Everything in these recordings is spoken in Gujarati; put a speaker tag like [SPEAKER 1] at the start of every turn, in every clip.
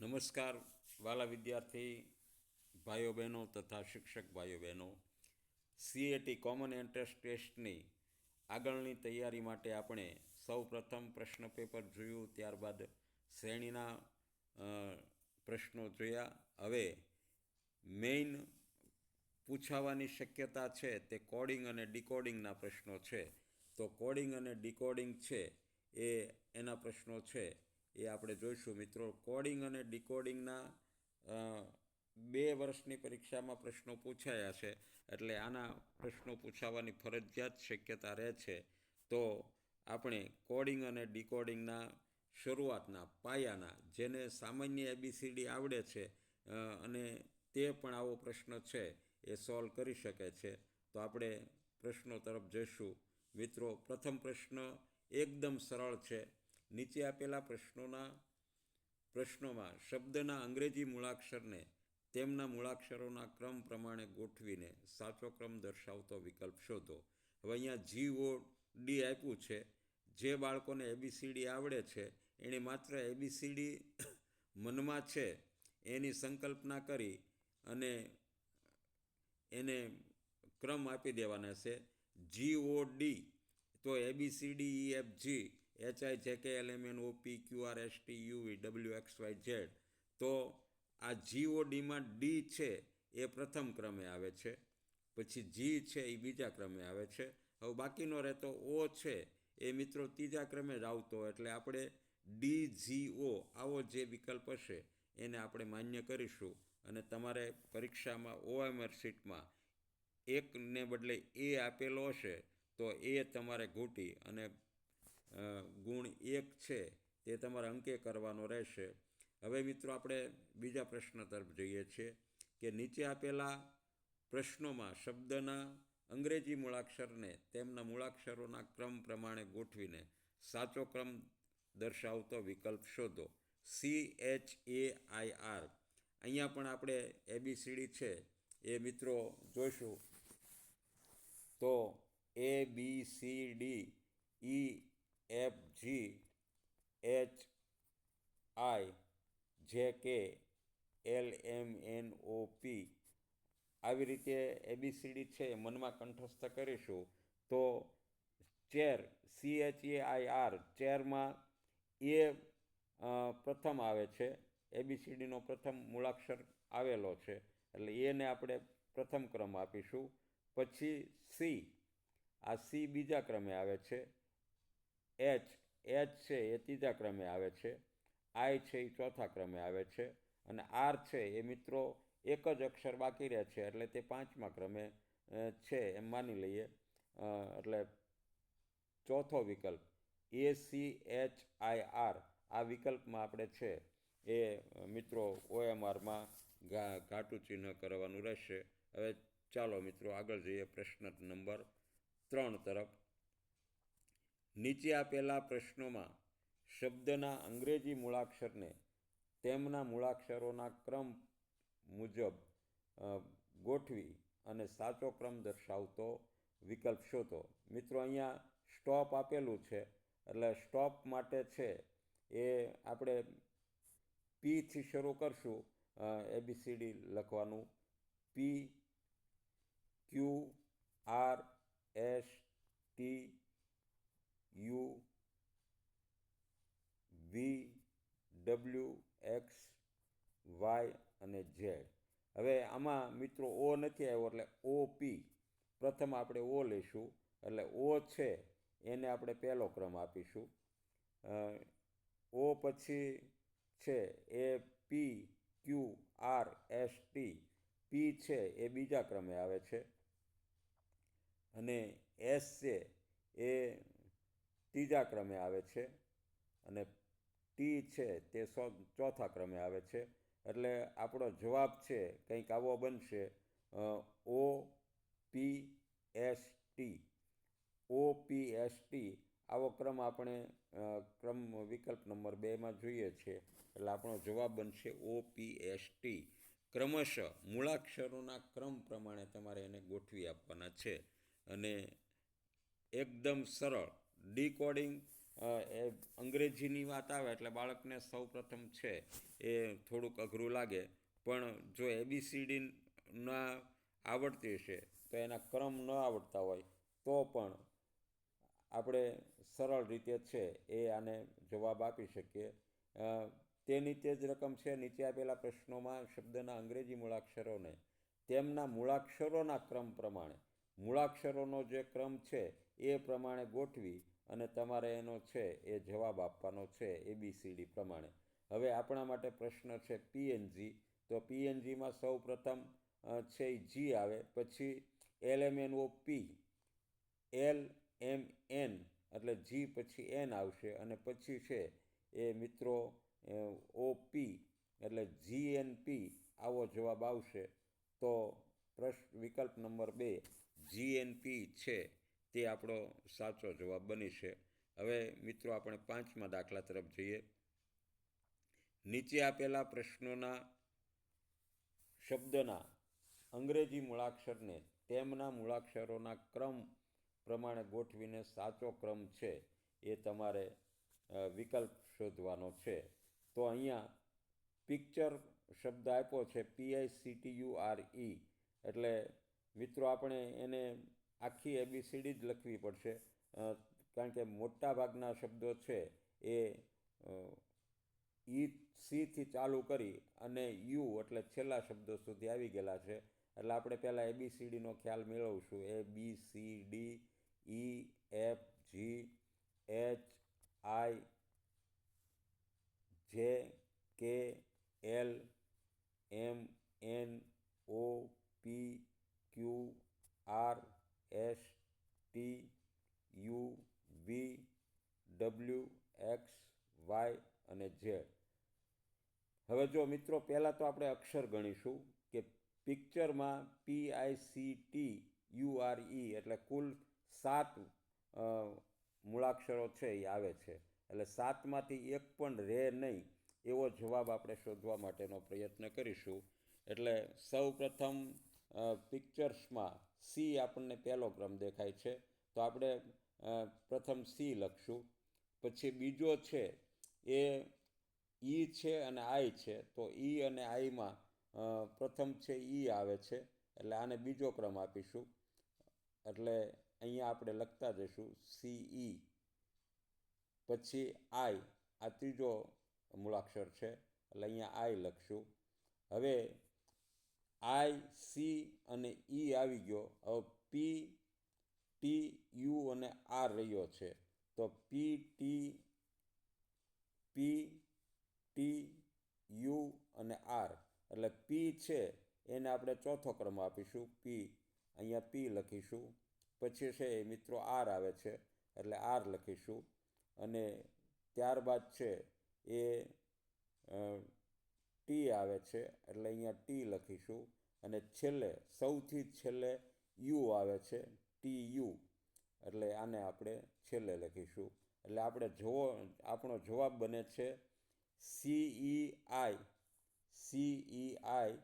[SPEAKER 1] નમસ્કાર, વાલા વિદ્યાર્થી, ભાઈઓ બહેનો તથા શિક્ષક ભાઈઓ બહેનો. સીએટી કોમન એન્ટ્રન્સ ટેસ્ટની આગળની તૈયારી માટે આપણે સૌ પ્રથમ પ્રશ્ન પેપર જોયું, ત્યારબાદ શ્રેણીના પ્રશ્નો જોયા. હવે મેઇન પૂછાવાની શક્યતા છે, તે કોડિંગ અને ડીકોડિંગના પ્રશ્નો છે. તો કોડિંગ અને ડીકોડિંગ છે, એ એના પ્રશ્નો છે. એ આપણે જોઈશું મિત્રો. કોડિંગ અને ડીકોડિંગના બે વર્ષની પરીક્ષામાં પ્રશ્નો પૂછાયા છે. એટલે આના પ્રશ્નો પૂછાવાની ફરજિયાત શક્યતા રહે છે. તો આપણે કોડિંગ અને ડીકોડિંગના શરૂઆતના, પાયાના, જેને સામાન્ય એબીસીડી આવડે છે અને તે પણ આવો પ્રશ્ન છે એ સોલ્વ કરી શકે છે. તો આપણે પ્રશ્નો તરફ જઈશું. મિત્રો, પ્રથમ પ્રશ્ન એકદમ સરળ છે. નીચે આપેલા પ્રશ્નોના, પ્રશ્નોમાં શબ્દના અંગ્રેજી મૂળાક્ષરને તેમના મૂળાક્ષરોના ક્રમ પ્રમાણે ગોઠવીને સાચો ક્રમ દર્શાવતો વિકલ્પ શોધો. હવે અહીંયા જી ઓ ડી આપ્યું છે. જે બાળકોને એબીસીડી આવડે છે, એણે માત્ર એબીસીડી મનમાં છે, એની સંકલ્પના કરી અને એને ક્રમ આપી દેવાના છે. જી ઓ ડી તો A B C D E F G H I J K L M N O P Q R S T U V W X Y Z તો આ જી ઓ ડીમાં ડી છે, એ પ્રથમ ક્રમે આવે છે. પછી જી છે એ બીજા ક્રમે આવે છે. હવે બાકીનો રહેતો ઓ છે, એ મિત્રો ત્રીજા ક્રમે જ આવતો એટલે આપણે ડી જી ઓ આવો જે વિકલ્પ હશે, એને આપણે માન્ય કરીશું. અને તમારે પરીક્ષામાં ઓએમઆર શીટમાં એકને બદલે એ આપેલો હશે, તો એ તમારે ઘૂંટી અને ગુણ એક છે, તે તમારે અંકે કરવાનો રહેશે. હવે મિત્રો આપણે બીજા પ્રશ્ન તરફ જઈએ છીએ કે નીચે આપેલા પ્રશ્નોમાં શબ્દના અંગ્રેજી મૂળાક્ષરને તેમના મૂળાક્ષરોના ક્રમ પ્રમાણે ગોઠવીને સાચો ક્રમ દર્શાવતો વિકલ્પ શોધો. C H A I R અહીંયા પણ આપણે એબીસીડી છે, એ મિત્રો જોઈશું. તો A B C D E F G H I J K L M N O પી આવી રીતે એબીસીડી છે મનમાં કંઠસ્થ કરીશું. તો chair C H A I R ચેરમાં A પ્રથમ આવે છે. એબીસીડીનો પ્રથમ મૂળાક્ષર આવેલો છે. એટલે એને આપણે પ્રથમ ક્રમ આપીશું. પછી સી આ સી બીજા ક્રમે આવે છે. એચ એચ છે એ ત્રીજા ક્રમે આવે છે, આઈ છે એ ચોથા ક્રમે આવે છે, અને આર છે એ મિત્રો એક જ અક્ષર બાકી રહે છે, એટલે તે પાંચમા ક્રમે છે એમ માની લઈએ. એટલે ચોથો વિકલ્પ, A C H I R, આ વિકલ્પમાં આપણે છે એ મિત્રો ઓએમઆરમાં ઘા, ઘાટું ચિહ્ન કરવાનું રહેશે. હવે ચાલો મિત્રો આગળ જઈએ પ્રશ્ન નંબર ત્રણ તરફ. નીચે આપેલા પ્રશ્નોમાં શબ્દના અંગ્રેજી મૂળાક્ષરને તેમના મૂળાક્ષરોના ક્રમ મુજબ ગોઠવી અને સાચો ક્રમ દર્શાવતો વિકલ્પ શોધો. મિત્રો, અહીંયા સ્ટોપ આપેલું છે, એટલે સ્ટોપ માટે છે એ આપણે પીથી શરૂ કરશું. એબીસીડી લખવાનું. P, Q, R, S, T U V, W, X, Y અને ઝેડ. હવે આમાં મિત્રો ઓ નથી આવ્યો, એટલે ઓ, પી. પ્રથમ આપણે ઓ લઈશું. એટલે ઓ છે, એને આપણે પહેલો ક્રમ આપીશું. ઓ પછી છે, એ, P, Q, R, S, T. P છે, એ બીજા ક્રમે આવે છે. અને એસ છે, એ ત્રીજા ક્રમે આવે છે. અને ટી છે તે સો ચોથા ક્રમે આવે છે. એટલે આપણો જવાબ છે કંઈક આવો બનશે O, P, S, T. O, P, S, T આવો ક્રમ આપણે ક્રમ વિકલ્પ નંબર બેમાં જોઈએ છે. એટલે આપણો જવાબ બનશે ઓ, પી, એસ, ટી. ક્રમશઃ મૂળાક્ષરોના ક્રમ પ્રમાણે તમારે એને ગોઠવી આપવાના છે. અને એકદમ સરળ ડીકોડિંગ એ અંગ્રેજીની વાત આવે એટલે બાળકને સૌ પ્રથમ છે એ થોડુંક અઘરું લાગે. પણ જો એબીસીડી ના આવડતી હશે તો એના ક્રમ ન આવડતા હોય, તો પણ આપણે સરળ રીતે છે એ આને જવાબ આપી શકીએ. તે તે જ રકમ છે, નીચે આપેલા પ્રશ્નોમાં શબ્દના અંગ્રેજી મૂળાક્ષરોને. તેમના મૂળાક્ષરોના ક્રમ પ્રમાણે. મૂળાક્ષરોનો જે ક્રમ છે, એ પ્રમાણે ગોઠવી અને તમારે એનો છે, એ જવાબ આપવાનો છે એબીસીડી પ્રમાણે. હવે આપણા માટે પ્રશ્ન છે પીએનજી તો પીએનજીમાં સૌ પ્રથમ છે જી આવે, પછી L M N O P, L M N, એટલે જી પછી એન આવશે, અને પછી છે એ મિત્રો ઓ પી, એટલે જી એન પી આવો જવાબ આવશે. તો પ્રશ્ન, વિકલ્પ નંબર બે, જી એન પી છે. તે આપણો સાચો જવાબ બની છે. હવે મિત્રો, આપણે પાંચમા દાખલા તરફ જઈએ. નીચે આપેલા પ્રશ્નોના શબ્દના અંગ્રેજી મૂળાક્ષરને તેમના મૂળાક્ષરોના ક્રમ પ્રમાણે ગોઠવીને સાચો ક્રમ છે એ તમારે વિકલ્પ શોધવાનો છે. તો અહીંયા પિક્ચર શબ્દ આપ્યો છે P I C T U R E એટલે મિત્રો, આપણે એને આખી એબીસીડી જ લખવી પડશે. કારણ કે મોટા ભાગના શબ્દો છે એ ઈ સીથી ચાલુ કરી અને યુ એટલે છેલ્લા શબ્દો સુધી આવી ગયેલા છે. એટલે આપણે પહેલાં એબીસીડીનો ખ્યાલ મેળવશું. A B C D E F G H I J K L M N O P Q R S T U V W X Y અને ઝેડ. હવે જો મિત્રો પહેલાં તો આપણે અક્ષર ગણીશું કે પિક્ચરમાં P I C T U R E એટલે કુલ સાત મૂળાક્ષરો છે એ આવે છે. એટલે સાતમાંથી એક પણ રહે નહીં એવો જવાબ આપણે શોધવા માટેનો પ્રયત્ન કરીશું. એટલે સૌ પ્રથમ પિક્ચર્સમાં સી આપણને પહેલો ક્રમ દેખાય છે. તો આપણે પ્રથમ સી લખશું. પછી બીજો છે એ ઈ છે અને આઈ છે. તો ઈ અને આઈમાં પ્રથમ છે ઈ આવે છે. એટલે આને બીજો ક્રમ આપીશું. એટલે અહીંયા આપણે લખતા જઈશું સી ઈ. પછી આઈ, આ ત્રીજો મૂળાક્ષર છે. એટલે અહીંયા આઈ લખશું. હવે આઈ સી અને ઈ આવી ગયો. હવે પી ટી યુ અને આર રહ્યો છે. તો P T P T U અને આર. એટલે પી છે એને આપણે ચોથો ક્રમ આપીશું. પી. અહીંયા પી લખીશું. પછી છે એ મિત્રો આર આવે છે. એટલે આર લખીશું. અને ત્યારબાદ છે એ ટી આવે છે, એટલે અહીંયા ટી લખીશું. અને છેલ્લે, સૌથી છેલ્લે યુ આવે છે ટી યુ એટલે આને આપણે છેલ્લે લખીશું. એટલે આપણે જોવો આપણો જવાબ બને છે C E I C E I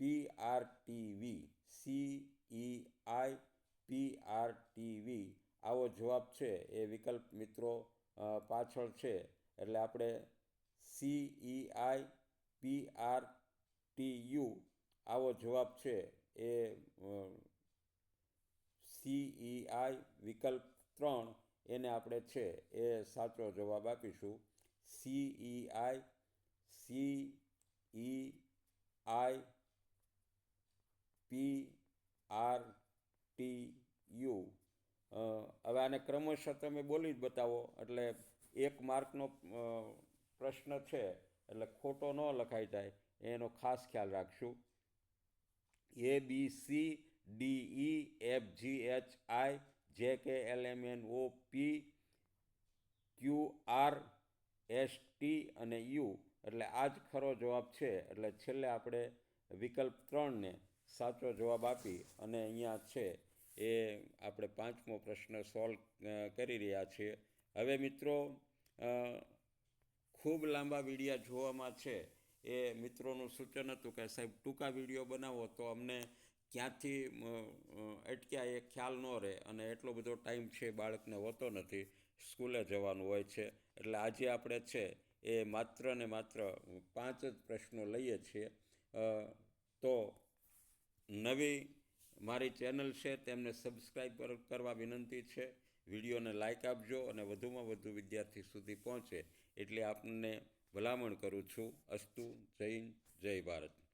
[SPEAKER 1] P R T V C E I P R T V આવો જવાબ છે, એ વિકલ્પ મિત્રો પાછળ છે. એટલે આપણે C E I P R T U આવો જવાબ છે એ સી ઇ આઈ વિકલ્પ ત્રણ એને આપણે છે એ સાચો જવાબ આપીશું. C E I C E I P R T U હવે આને ક્રમશઃ તમે બોલી જ બતાવો, એટલે એક માર્કનો પ્રશ્ન છે એટલે ખોટો ન લખાઈ જાય, એનો ખાસ ખ્યાલ રાખશું. A B C D E F G H I J K L M N O P Q R S T અને યુ એટલે આ જ ખરો જવાબ છે. એટલે છેલ્લે આપણે વિકલ્પ ત્રણને સાચો જવાબ આપી અને અહીંયા છે એ આપણે પાંચમો પ્રશ્ન સોલ્વ કરી રહ્યા છીએ. હવે મિત્રો ખૂબ લાંબા વિડીયા જોવામાં છે. એ મિત્રોનું સૂચન હતું કે સાહેબ, ટૂંકા વીડિયો બનાવો તો અમને ક્યાંથી અટક્યા એ ખ્યાલ ન રહે અને એટલો બધો ટાઈમ છે બાળકને હોતો નથી. સ્કૂલે જવાનું હોય છે. એટલે આજે આપણે છે એ માત્ર ને માત્ર પાંચ જ પ્રશ્નો લઈએ છીએ. તો નવી મારી ચેનલ છે તેમને સબસ્ક્રાઈબ કરવા વિનંતી છે. વિડીયોને લાઇક આપજો અને વધુમાં વધુ વિદ્યાર્થી સુધી પહોંચે. એટલે આપને ભલામણ કરું છું. અસ્તુ હિન્દ, જય ભારત.